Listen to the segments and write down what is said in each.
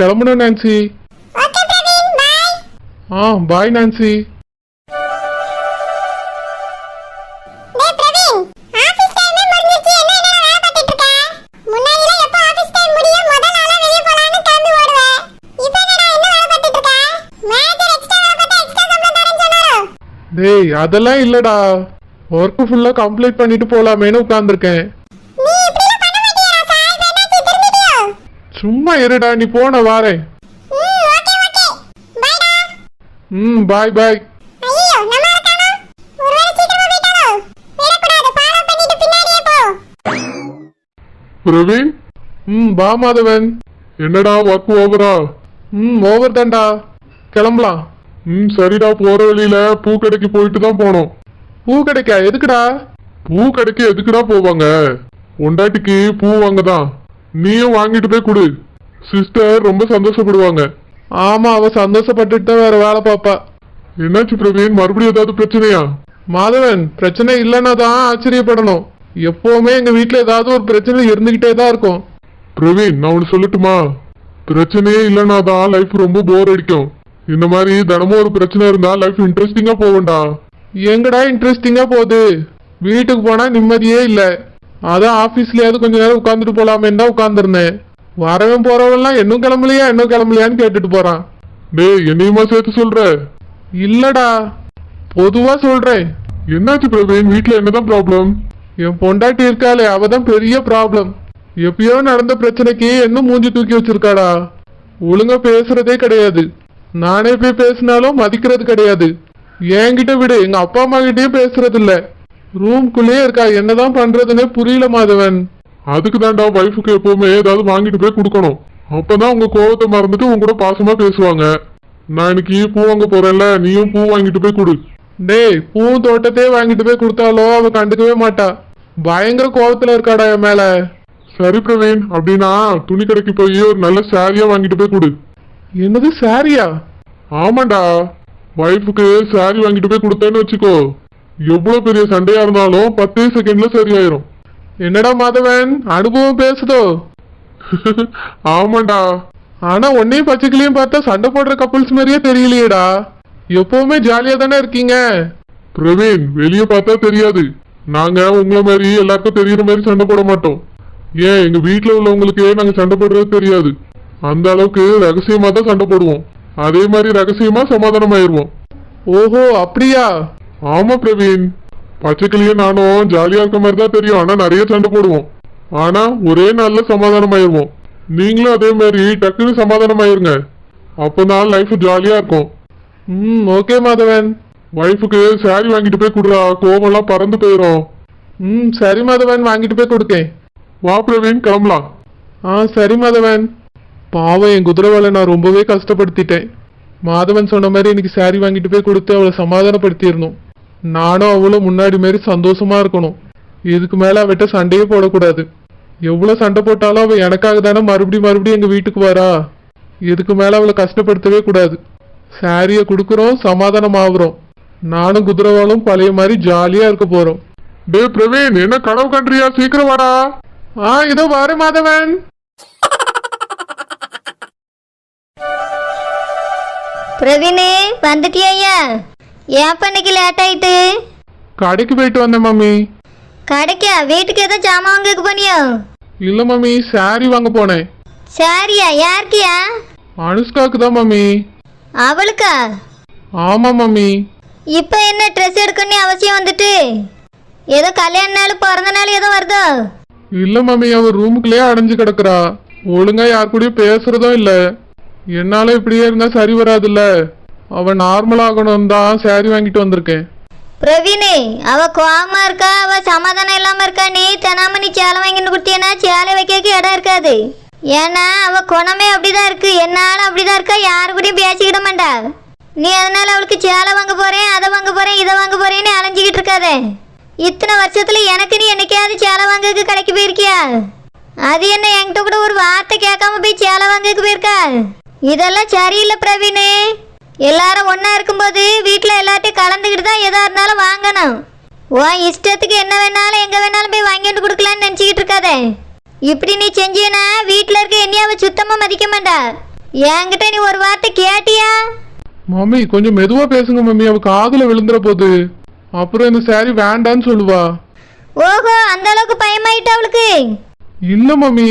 கிளம்பணும் நான்சி. ஆ பாய் நான்சி. டேய் போலாம்னு அதெல்லாம் இல்லடா. ஒர்க்கு ஃபுல்லாக கம்ப்ளீட் பண்ணிட்டு போலாமேன்னு உட்காந்துருக்கேன் சும்மா இருடா நீ போன வாரேன் ம் பாய் பாய் பிரவீன்? ம் பா மாதவன். என்னடா ஒர்க் ஓவரா ம் ஓவர் தான்டா. கிளம்பலாம். ம் சரிடா போற வழியில பூ கடைக்கு போயிட்டு தான் போனோம். பூ கடைக்கா எதுக்குடா? பூ கடைக்கு எதுக்குடா போவாங்க? பொண்டாட்டிக்கு பூ வாங்க தான். நீயும் வாங்கிட்டு போய் கொடு. சிஸ்டர் ரொம்ப சந்தோஷப்படுவாங்க. ஆமா அவ சந்தோஷப்பட்டுட்டு தான் வேற வேலை பாப்பா. என்னாச்சு பிரவீன்? மறுபடியும் ஏதாவது பிரச்சனையா? மாதவன் பிரச்சனை இல்லைன்னா தான் ஆச்சரியப்படணும். எப்பவுமே எங்க வீட்ல ஏதாவது ஒரு பிரச்சனை இருந்துகிட்டே தான் இருக்கும். பிரவீன் நான் ஒன்று சொல்லட்டுமா? பிரச்சனையே இல்லைன்னா தான் லைஃப் ரொம்ப போர் அடிக்கும். இந்த மாதிரி தினமும் ஒரு பிரச்சனை இருந்தா லைஃப் இன்ட்ரெஸ்டிங்கா போகும்டா. எங்கடா இன்ட்ரெஸ்டிங்கா போகுது? வீட்டுக்கு போனா நிம்மதியே இல்லை. அதான் ஆபீஸ்லயாவது கொஞ்ச நேரம் உட்காந்துட்டு போலாமேன்னு தான் உட்காந்துருந்தேன் வரவன் போறவன்லாம் இன்னும் கிளம்பலையா இன்னும் கிளம்பலையான்னு கேட்டுட்டு போறான். டேய் என்னையுமா சேர்த்து சொல்ற? இல்லடா. பொதுவா சொல்றேன். என்னாச்சு பிரவீன்? வீட்டுல என்னதான் ப்ராப்ளம் என் பொண்டாட்டி இருக்காளே அவ தான் பெரிய ப்ராப்ளம் எப்பயோ நடந்த பிரச்சனைக்கு இன்னும் மூஞ்சி தூக்கி வச்சிருக்காடா. ஒழுங்கா பேசுறதே கிடையாது. நானே போய் பேசினாலும் மதிக்கிறது கிடையாது. என்கிட்ட விடு எங்க அப்பா அம்மா கிட்டயும் பேசுறது இல்லை ரூம்குள்ளேயே இருக்கா? என்னதான் பண்றதுன்னே புரியல மாதவன். அதுக்கு தான்டா ஒய்ஃபுக்கு எப்பவுமே ஏதாவது வாங்கிட்டு போய் கொடுக்கணும். அப்பதான் உங்க கோவத்தை மறந்துட்டு உங்க கூட பாசமா பேசுவாங்க. நான் இன்னைக்கு பூ வாங்க போறேன்ல நீயும் பூ வாங்கிட்டு போய் கொடு. டேய் பூ தோட்டத்தையே வாங்கிட்டு போய் கொடுத்தாலோ அவ கண்டுக்கவே மாட்டா. பயங்கர கோவத்துல இருக்காடா என் மேல. சரி பிரவீன் அப்படின்னா துணி கடைக்கு போய் ஒரு நல்ல சாரியா வாங்கிட்டு போய் கொடு. என்னது சாரியா ஆமாண்டா. ஒய்ஃபுக்கு சாரி வாங்கிட்டு போய் கொடுத்தேன்னு வச்சுக்கோ. எவ்வளவு பெரிய சண்டையா இருந்தாலும் பத்தே செகண்ட்ல சரியாயிரும். என்னடா மாதவன்? அனுபவம் பேசுதோ? ஆமாண்டா. ஆனா உன்னையும் பச்சைக்கிளையும் பார்த்தா சண்டை போடுற கப்புள்ஸ் மாதிரியே தெரியலையேடா. எப்பவுமே ஜாலியா தானே இருக்கீங்க? பிரவீன் வெளியே பார்த்தா தெரியாது. நாங்க உங்களை மாதிரி எல்லாருக்கும் தெரியற மாதிரி சண்டை போட மாட்டோம். ஏன் எங்க வீட்டில் உள்ளவங்களுக்கு நாங்க சண்டை போடுறது தெரியாது. அந்த அளவுக்கு ரகசியமா தான் சண்டை போடுவோம். அதே மாதிரி ரகசியமா சமாதானம் ஆயிடுவோம் ஓஹோ அப்படியா? ஆமா பிரவீன். பச்சைக்கிளியும் நானும் ஜாலியா இருக்க மாதிரி தான் தெரியும். ஆனா நிறைய சண்டை போடுவோம். ஆனா ஒரே நாள்ல சமாதானம் ஆயிருவோம் நீங்களும் அதே மாதிரி டக்குன்னு சமாதானம் ஆயிருங்க அப்பதான் லைஃப் ஜாலியா இருக்கும். ம் ஓகே மாதவன். ஒய்ஃபுக்கு சாரி வாங்கிட்டு போய் கொடுறா. கோவம்லாம் பறந்து போயிடும் ம் சரி மாதவன் வாங்கிட்டு போய் கொடுக்கேன். வா பிரவீன் கிளம்பலாம். ஆ சரி மாதவன். பாவம் என் குதிரவாளை நான் ரொம்பவே கஷ்டப்படுத்திட்டேன். மாதவன் சொன்ன மாதிரி இன்னைக்கு சாரி வாங்கிட்டு போய் கொடுத்து அவளை சமாதானப்படுத்திடணும். நானும் அவளும் முன்னாடி மாரி சந்தோஷமா இருக்கணும். இதுக்கு மேல அவட்ட சண்டையே போடக்கூடாது. எவ்வளவு சண்டை போட்டாலும் அவ எனக்காக தானே மறுபடியும் மறுபடியும் எங்க வீட்டுக்கு வரா? இதுக்கு மேல அவளை கஷ்டப்படுத்தவே கூடாது. சாரிய கொடுக்குறோம் சமாதானம் ஆகுறோம். நானும் குதிரவாலும் பழைய மாதிரி ஜாலியா இருக்க போறோம். டே பிரவீன் என்ன கனவு கன்றியா சீக்கிரம் வாடா. ஆ இதோ வாரு மாதவன். பிரவீனே வந்துட்டியா ஏன் இன்னைக்கு லேட் ஆயிட்டு? கடைக்கு போயிட்டு வந்தேன் மம்மி. கடைக்கா? வீட்டுக்கு ஏதோ ஜாமான் வாங்கக்கு போனியோ? இல்ல மம்மி சாரி வாங்க போனேன். சாரியா? யாருக்கியா? அனுஷ்காக்கு தான் மம்மி. அவளுக்கா? ஆமா மம்மி. இப்போ என்ன ட்ரெஸ் எடுக்கணும்னு அவசியம் வந்துட்டு? ஏதோ கல்யாண நாள் பிறந்த நாள் ஏதோ வருதோ? இல்ல மம்மி அவ ரூமுக்குள்ளேயே அடைஞ்சு கிடக்குறா. ஒழுங்கா யார் கூடயும் பேசுறதும் இல்ல. என்னால இப்படியே இருந்தா சரி வராதுல்ல. அவ நார்மல் ஆகணும் தான் சாரி வாங்கிட்டு வந்திருக்கேன். பிரவீனு அவ கோவமா இருக்கா? அவ சமாதானம் இல்லாம இருக்கா? நீ தெனாம நீ சேலை வாங்கிட்டு கொடுத்தீங்கன்னா சேலை வைக்க இடம் இருக்காது. ஏன்னா அவ குணமே அப்படிதான் இருக்கு. என்னாலும் அப்படிதான் இருக்கா? யாரு கூடயும் பேசிக்கிட மாட்டா. நீ அதனால அவளுக்கு சேலை வாங்க போறேன் அதை வாங்க போறேன் இதை வாங்க போறேன்னு அலைஞ்சிக்கிட்டு இருக்காதே. இத்தனை வருஷத்துல எனக்கு நீ என்னைக்காவது சேலை வாங்கக்கு கடைக்கு போயிருக்கியா? அது என்ன என்கிட்ட கூட ஒரு வார்த்தை கேட்காம போய் சேலை வாங்கக்கு போயிருக்கா? இதெல்லாம் சரியில்லை பிரவீனு. எல்லாரும் ஒண்ணா இருக்கும்போது வீட்டில் எல்லாத்தையும் கலந்துக்கிட்டு தான் எதா இருந்தாலும் வாங்கணும். உன் இஷ்டத்துக்கு என்ன வேணாலும் எங்க வேணாலும் போய் வாங்கிட்டு கொடுக்கலான்னு நினச்சிக்கிட்டு இருக்காதே. இப்படி நீ செஞ்சீனா வீட்டில் இருக்க என்னையாவ சுத்தமாக மதிக்க மாட்டா. என்கிட்ட நீ ஒரு வார்த்தை கேட்டியா? மம்மி கொஞ்சம் மெதுவா பேசுங்க மம்மி அவ காதுல விழுந்துற போகுது அப்புறம் இந்த saree வேண்டான்னு சொல்லுவா. ஓஹோ அந்த அளவுக்கு பயமாயிட்டு அவளுக்கு? இல்ல மம்மி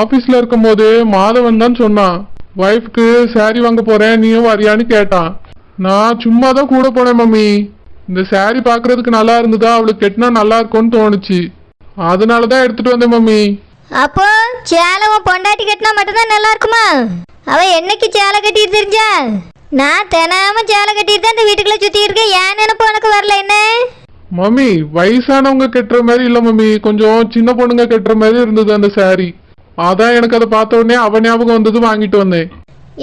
ஆபீஸ்ல இருக்கும் போது மாதவன் தான் சொன்னான். ஒய்ஃப்க்கு saree வாங்க போறேன் நீயும் வரியான்னு கேட்டான். நான் சும்மா தான் கூட போனேன் மம்மி. இந்த saree பார்க்கிறதுக்கு நல்லா இருந்ததா அவளுக்கு கெட்டினா நல்லா இருக்கும்னு தோணுச்சு. அதனால தான் எடுத்துட்டு வந்தேன் மம்மி. அப்போ சேலை உன் பொண்டாட்டி கட்டினா மட்டும்தான் நல்லா இருக்குமா? அவ என்னைக்கு சேலை கட்டிட்டு தெரிஞ்சா? நான் தினமும் சேலை கட்டிட்டு தான் இந்த வீட்டுக்குள்ள சுத்தி இருக்கேன். ஏன் நினைப்பு உனக்கு வரல என்ன? மம்மி வயசானவங்க கட்டுற மாதிரி இல்ல மம்மி. கொஞ்சம் சின்ன பொண்ணுங்க கட்டுற மாதிரி இருந்தது அந்த saree. அதான் எனக்கு அதை பார்த்த உடனே அவ ஞாபகம் வந்தது வாங்கிட்டு வந்தேன்.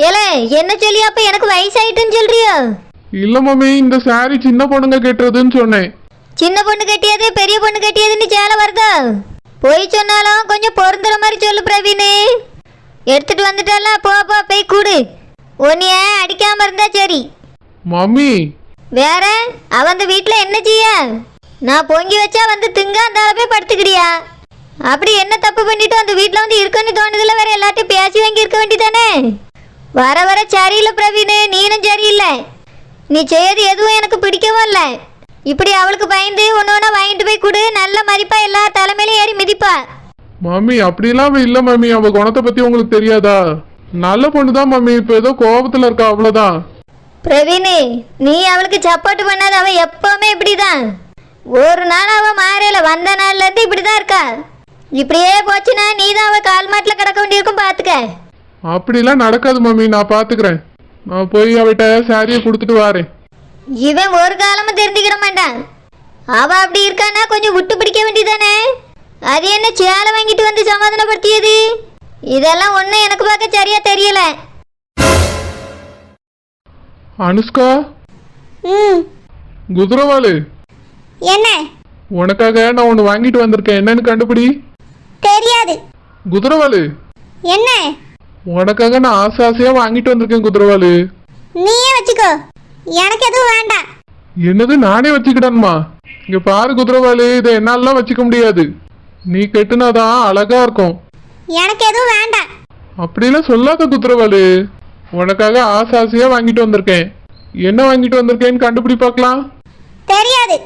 ஏல என்ன சொல்லி அப்ப எனக்கு வயசாயிட்டுன்னு சொல்றியோ? இல்ல மம்மி இந்த saree சின்ன பொண்ணுங்க கட்டுறதுன்னு சொன்னேன். சின்ன பொண்ணு கட்டியது பெரிய பொண்ணு கட்டியதுன்னு சேலை வருதா? போய் சொன்னாலும் கொஞ்சம் பொருந்துற மாதிரி சொல்லு பிரவீனு. எடுத்துட்டு வந்துட்டல போ போ போய் கூடு. உன்னைய அடிக்காம இருந்தா சரி. மம்மி. வேற அவ அந்த வீட்டில் என்ன செய்ய? நான் பொங்கி வச்சா வந்து திங்க அந்த போய் படுத்துக்கிறியா? அப்படி என்ன தப்பு பண்ணிட்டு அந்த வீட்டில் வந்து இருக்கன்னு தோணுதுல வேற எல்லாத்தையும் பேசி வாங்கி இருக்க வேண்டியதானே? வர வர சரியில்லை பிரவீனு நீனும் சரியில்லை. நீ செய்யறது எதுவும் எனக்கு பிடிக்கவும் இல்லை. இப்படி அவளுக்கு பயந்து ஒன்று ஒன்றா வாங்கிட்டு போய் கொடு நல்ல மதிப்பா எல்லா தலைமையிலும் ஏறி மிதிப்பா. மம்மி அப்படிலாம் இல்ல மம்மி அவ குணத்தை பத்தி உங்களுக்கு தெரியாதா? நல்ல பொண்ணு தான் மம்மி இப்ப ஏதோ கோபத்துல இருக்கா அவ்வளவுதான். பிரவீனு நீ அவளுக்கு சப்போர்ட் பண்ணாத அவ எப்பவுமே இப்படிதான். ஒரு நாள் அவ மாறல வந்த நாள்ல இருந்து இப்படிதான் இருக்கா. இப்படியே போச்சுன்னா நீ தான் அவ கால் மாட்டில் கிடக்க வேண்டியிருக்கும் பாத்துக்க. அப்படிலாம் நடக்காது மம்மி நான் பாத்துக்கிறேன். நான் போய் அவட்ட சாரியை கொடுத்துட்டு வாரேன். இவன் ஒரு காலமும் தெரிஞ்சுக்கிட மாட்டான். அவ அப்படி இருக்கானா கொஞ்சம் விட்டு பிடிக்க வேண்டியதானே? அது என்ன சேலை வாங்கிட்டு வந்து சமாதானப்படுத்தியது? இதெல்லாம் ஒன்றும் எனக்கு பார்க்க சரியா தெரியல. அனுஷ்கா? ம். குதிரவாளு? என்ன? உனக்காக நான் ஒன்று வாங்கிட்டு வந்திருக்கேன். என்னன்னு கண்டுபிடி. தெரியாது. குதிரவாளு என்ன? உனக்காக நான் ஆசை ஆசையா வாங்கிட்டு வந்திருக்கேன் குதிரவாளு நீயே வச்சுக்கோ. எனக்கு எதுவும் வேண்டாம். என்னது நானே வச்சுக்கிட்டேன்மா. இங்க பாரு குதிரவாளு இதை என்னாலலாம் வச்சுக்க முடியாது. நீ கெட்டுனாதான் அழகா இருக்கும். எனக்கு எதுவும் வேண்டாம். அப்படிலாம் சொல்லாத குதிரவாளு உனக்காக ஆசை ஆசையா வாங்கிட்டு வந்திருக்கேன். என்ன வாங்கிட்டு வந்திருக்கேன்னு கண்டுபிடி பார்க்கலாம். தெரியாது.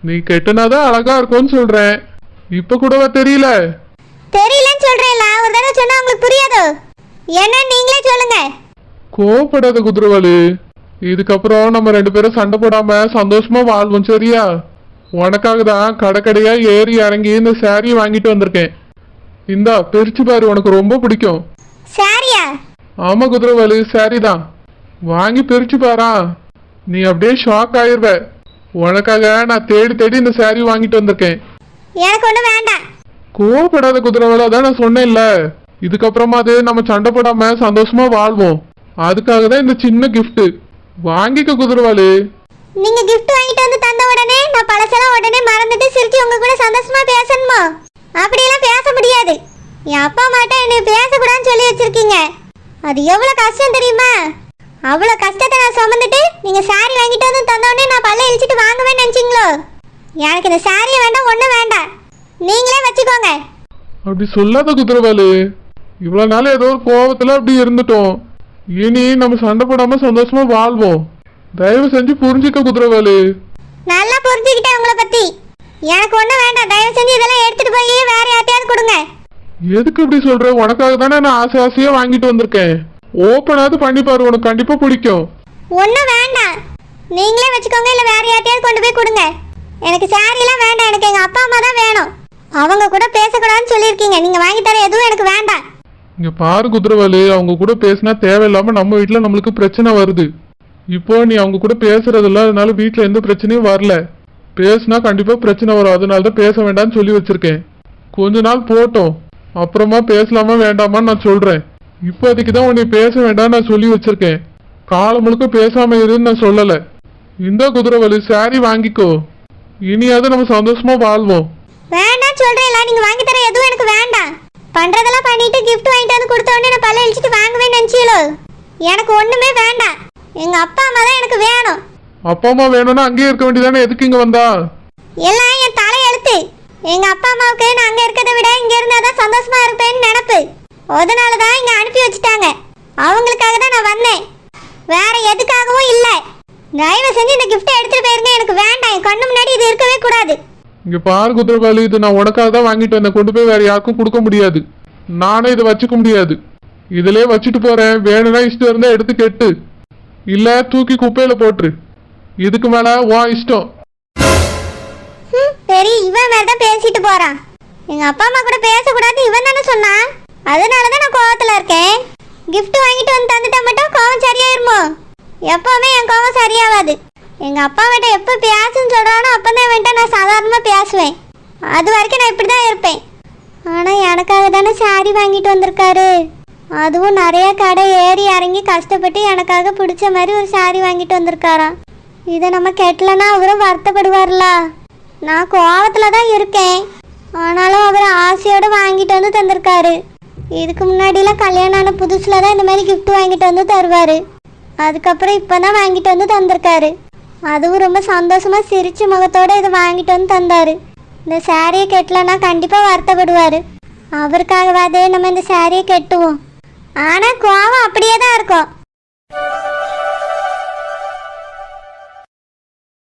நீ கெட்டுனாதான் அழகா இருக்கும்னு சொல்றேன். இப்ப கூடவா தெரியல? தெரியலன்னு சொல்றேன்ல ஒரு தடவை சொன்னா உங்களுக்கு புரியாதோ? என்னன்னு நீங்களே சொல்லுங்க. கோவப்படாத குதிரவாளு. இதுக்கப்புறம் நம்ம ரெண்டு பேரும் சண்டை போடாம சந்தோஷமா வாழ்வோம் சரியா? உனக்காக தான் கடைக்கடையா ஏறி இறங்கி இந்த சாரியை வாங்கிட்டு வந்திருக்கேன். இந்தா பிரிச்சு பாரு உனக்கு ரொம்ப பிடிக்கும். சாரியா ஆமா குதிரவாளு சாரி தான். வாங்கி பிரிச்சு பாரா. நீ அப்படியே ஷாக் ஆயிருவ. உனக்காக நான் தேடி தேடி இந்த சாரி வாங்கிட்டு வந்திருக்கேன். எனக்கு ஒன்றும் வேண்டாம். கோவப்படாத குதிரவாளு தான் நான் சொன்னேன்ல. இதுக்கப்புறமா அது நம்ம சண்டை போடாம சந்தோஷமா வாழ்வோம். அதுக்காக தான் இந்த சின்ன கிஃப்ட் வாங்கிக்க குதிரவாளு நீங்க கிஃப்ட் வாங்கிட்டு வந்து தந்த உடனே நான் பழசெல்லாம் உடனே மறந்துட்டு சிரிச்சு உங்க கூட சந்தோஷமா பேசணுமா? அப்படியெல்லாம் பேச முடியாது. என் அப்பா அம்மாட்ட என்னை பேசக்கூடாதுன்னு சொல்லி வச்சிருக்கீங்க. அது எவ்வளவு கஷ்டம் தெரியுமா? அவ்வளவு கஷ்டத்தை நான் சுமந்துட்டு நீங்க சாரி வாங்கிட்டு வந்து தந்த உடனே நான் பல்ல இழிச்சிட்டு வாங்குவேன்னு நினைச்சீங்களோ? எனக்கு இந்த சாரியை வேண்டாம் ஒன்றும் வேண்டாம். நீங்களே வச்சுக்கோங்க. அப்படி சொல்லாத குதிரவாளு இவ்வளவு நாள் ஏதோ ஒரு கோவத்துல அப்படி இருந்துட்டோம். இனி நம்ம சண்டை போடாம சந்தோஷமா வாழ்வோம். தயவு செஞ்சு புரிஞ்சுக்க குதிரவாளு நல்லா புரிஞ்சுக்கிட்டேன் உங்களை பத்தி. எனக்கு ஒன்றும் வேண்டாம். தயவு செஞ்சு இதெல்லாம் எடுத்துட்டு போய் வேற யார்ட்டையாவது கொடுங்க. எதுக்கு இப்படி சொல்ற? உனக்காக தானே நான் ஆசை ஆசையா வாங்கிட்டு வந்திருக்கேன். ஓப்பனாவது பண்ணி பாரு. உனக்கு கண்டிப்பா பிடிக்கும். ஒன்றும் வேண்டாம். நீங்களே வச்சுக்கோங்க. இல்லை வேற யார்ட்டையாவது கொண்டு போய் கொடுங்க. எனக்கு சாரியெல்லாம் வேண்டாம். எனக்கு எங்கள் அப்பா அம்மா தான் வேணும். அவங்க கூட பேசக்கூடாதுன்னு சொல்லியிருக்கீங்க. நீங்க வாங்கி தர எதுவும் எனக்கு வேண்டாம். இங்க பாரு குதிரவாளி அவங்க கூட பேசினா தேவையில்லாம நம்ம வீட்டுல நம்மளுக்கு பிரச்சனை வருது. இப்போ நீ அவங்க கூட பேசுறதில்ல அதனால வீட்டுல எந்த பிரச்சனையும் வரல. பேசினா கண்டிப்பா பிரச்சனை வரும். அதனால தான் பேச வேண்டாம்னு சொல்லி வச்சிருக்கேன். கொஞ்ச நாள் போட்டோம். அப்புறமா பேசலாமா வேண்டாமான்னு நான் சொல்றேன். இப்போதைக்கு தான் உன்னை பேச வேண்டாம்னு நான் சொல்லி வச்சிருக்கேன். காலம் முழுக்க பேசாம இருன்னு நான் சொல்லலை. இந்த குதிரவலி சாரி வாங்கிக்கோ. இனியாவது நம்ம சந்தோஷமா வாழ்வோம். வேண்டாம் சொல்கிறேன்ல நீங்கள் வாங்கி தர எதுவும் எனக்கு வேண்டாம். பண்ணுறதெல்லாம் பண்ணிட்டு gift வாங்கிட்டு வந்து கொடுத்த உடனே நான் பல்ல இழிச்சிட்டு வாங்குவேன் நினச்சியலோ எனக்கு ஒன்றுமே வேண்டாம். எங்கள் அப்பா அம்மா தான் எனக்கு வேணும். அப்பா அம்மா வேணும்னா அங்கேயே இருக்க வேண்டியதானே எதுக்கு இங்க வந்தா? எல்லாம் என் தலை எழுத்து எங்க அப்பா அம்மாவுக்கு நான் அங்க இருக்கிறத விட இங்க இருந்தா தான் சந்தோஷமா இருப்பேன்னு நினப்பு. அதனால தான் இங்க அனுப்பி வச்சுட்டாங்க. அவங்களுக்காக தான் நான் வந்தேன். வேற எதுக்காகவும் இல்லை. தயவு செஞ்சு இந்த கிஃப்ட்டை எடுத்துட்டு போயிருங்க. எனக்கு வேண்டாம். என் கண்ணு முன்னாடி இது இருக்கவே கூடாது. இங்க பாரு குதிரவாளி இது நான் உனக்காக தான் வாங்கிட்டு வந்தேன். கொண்டு போய் வேற யாருக்கும் கொடுக்க முடியாது. நானே இதை வச்சுக்க முடியாது. இதிலே வச்சுட்டு போறேன். வேணும்னா இஷ்டம் இருந்தா எடுத்து கெட்டு. இல்ல தூக்கி குப்பையில போட்டுரு. இதுக்கு மேல வா இஷ்டம். சரி இவன் வேற தான் பேசிட்டு போறான். எங்க அப்பா அம்மா கூட பேசக்கூடாது இவன் தானே சொன்னான். அதனால தான் நான் கோவத்துல இருக்கேன். கிஃப்ட் வாங்கிட்டு வந்து தந்துட்டா மட்டும் கோவம் சரியாயிருமோ? எப்பவுமே என் கோவம் சரியாகாது. எங்க அப்பா கிட்ட எப்போ பேசுன்னு சொல்றானோ அப்பதான் வேண்டாம் நான் சாதாரணமா பேசுவேன். அது வரைக்கும் நான் இப்படி தான் இருப்பேன். ஆனால் எனக்காக தானே சாரி வாங்கிட்டு வந்திருக்காரு. அதுவும் நிறைய கடை ஏறி இறங்கி கஷ்டப்பட்டு எனக்காக பிடிச்ச மாதிரி ஒரு சாரி வாங்கிட்டு வந்திருக்காராம். இதை நம்ம கெட்டலன்னா அவரும் வருத்தப்படுவார்ல. நான் கோவத்தில் தான் இருக்கேன். ஆனாலும் அவர் ஆசையோடு வாங்கிட்டு வந்து தந்திருக்காரு. இதுக்கு முன்னாடிலாம் கல்யாணம் ஆன புதுசில் தான் இந்த மாதிரி கிஃப்ட் வாங்கிட்டு வந்து தருவார். அதுக்கப்புறம் இப்போ தான் வாங்கிட்டு வந்து தந்திருக்காரு. அதுவும் ரொம்ப சந்தோஷமா சிரிச்ச முகத்தோடு இதை வாங்கிட்டு வந்து தந்தார். இந்த சாரியை கெட்டலன்னா கண்டிப்பாக வருத்தப்படுவார். அவருக்காகவாதே நம்ம இந்த சாரியை கெட்டுவோம். ஆனால் கோவம் அப்படியே தான் இருக்கும்.